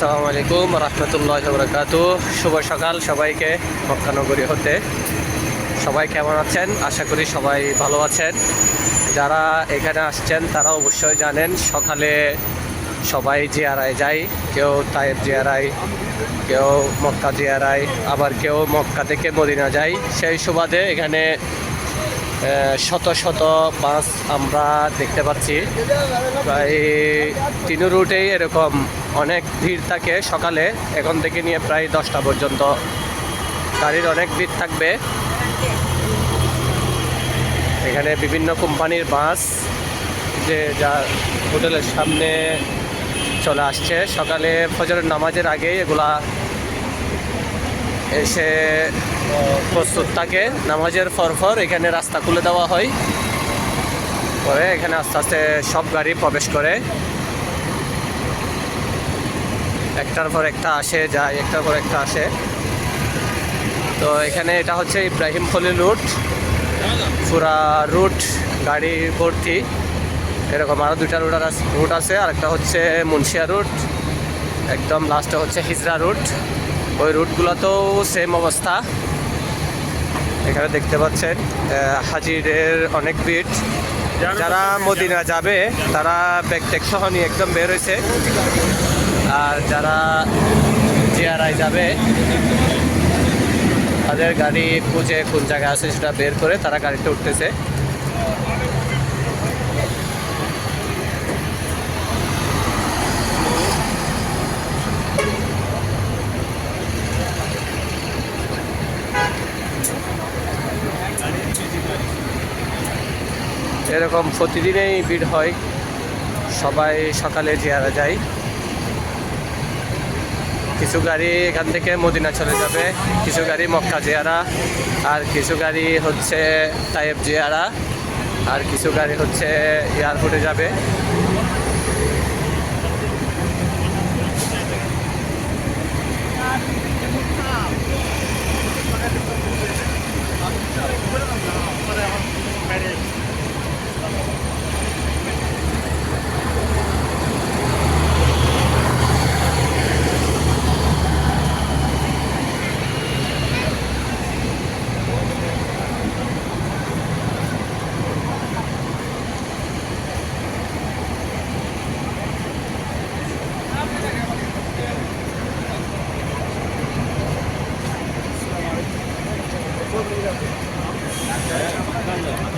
আসসালামু আলাইকুম রহমতুল্লাহ বরকাত শুভ সকাল সবাইকে মক্কানগরী হতে। সবাই কেমন আছেন? আশা করি সবাই ভালো আছেন। যারা এখানে আসছেন, তারা অবশ্যই জানেন, সকালে সবাই জিয়ারায় যায় কেউ তায়েব জিয়ারায়, কেউ মক্কা জিয়ারায়, আবার কেউ মক্কা থেকে মদিনা যায় সেই সুবাদে এখানে শত শত বাস আমরা দেখতে পাচ্ছি। প্রায় তিন রুটেই এরকম অনেক ভিড় থাকে সকালে। এখন থেকে নিয়ে প্রায় দশটা পর্যন্ত গাড়ির অনেক ভিড় থাকবে। এখানে বিভিন্ন কোম্পানির বাস যে যা হোটেলের সামনে চলে আসছে। সকালে ফজরের নামাজের আগেই এগুলা এসে প্রস্তুত থাকে, নামাজের পরপর এখানে রাস্তা খুলে দেওয়া হয়। পরে এখানে আস্তে আস্তে সব গাড়ি প্রবেশ করে। একটার পর একটা আসে, যায়, একটার পর একটা আসে। তো এখানে এটা হচ্ছে ইব্রাহিম খলিল রুট। পুরা রুট, গাড়ি ভর্তি। এরকম আরও দুইটা রুট রুট আছে, আরেকটা হচ্ছে মুন্সিয়া রুট। একদম লাস্টে হচ্ছে হিজরা রুট। ওই রুটগুলোতেও সেম অবস্থা। এখানে দেখতে পাচ্ছেন হাজিরের অনেক ভিড়। যারা মদিনা যাবে, তারা ব্যাগ ট্যাগ সহ নিয়ে একদম বের হয়েছে। আর যারা জিয়ারায় যাবে, তাদের গাড়ি খুঁজে কোন জায়গায় আছে সেটা বের করে তারা গাড়িতে উঠতেছে। এরকম প্রতিদিনেই ভিড় হয়। সবাই সকালে জিয়ারা যায়। কিছু গাড়ি এখান থেকে মদিনা চলে যাবে, কিছু গাড়ি মক্কা জিয়ারা, আর কিছু গাড়ি হচ্ছে তাইব জিয়ারা, আর কিছু গাড়ি হচ্ছে এয়ারপোর্টে যাবে।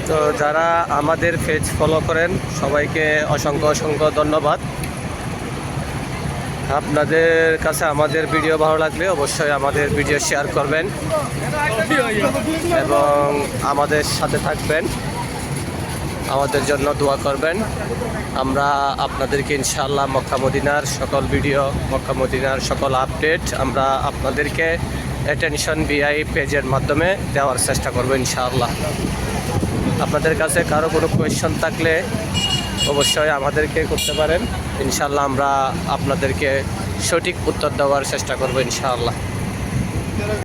তো যারা আমাদের পেজ ফলো করেন, সবাইকে অসংখ্য অসংখ্য ধন্যবাদ। আপনাদের কাছে আমাদের ভিডিও ভালো লাগলে অবশ্যই আমাদের ভিডিও শেয়ার করবেন এবং আমাদের সাথে থাকবেন। আমাদের জন্য দোয়া করবেন। আমরা আপনাদেরকে ইনশাআল্লাহ মক্কা মদিনার সকল ভিডিও মক্কা মদিনার সকল আপডেট আমরা আপনাদেরকে অ্যাটেনশন বিআই পেজের মাধ্যমে দেওয়ার চেষ্টা করব, ইনশাআল্লাহ। আপনাদের কাছে কারও কোনো কোয়েশ্চন থাকলে অবশ্যই আমাদেরকে করতে পারেন। ইনশাআল্লাহ আমরা আপনাদেরকে সঠিক উত্তর দেওয়ার চেষ্টা করব, ইনশাআল্লাহ।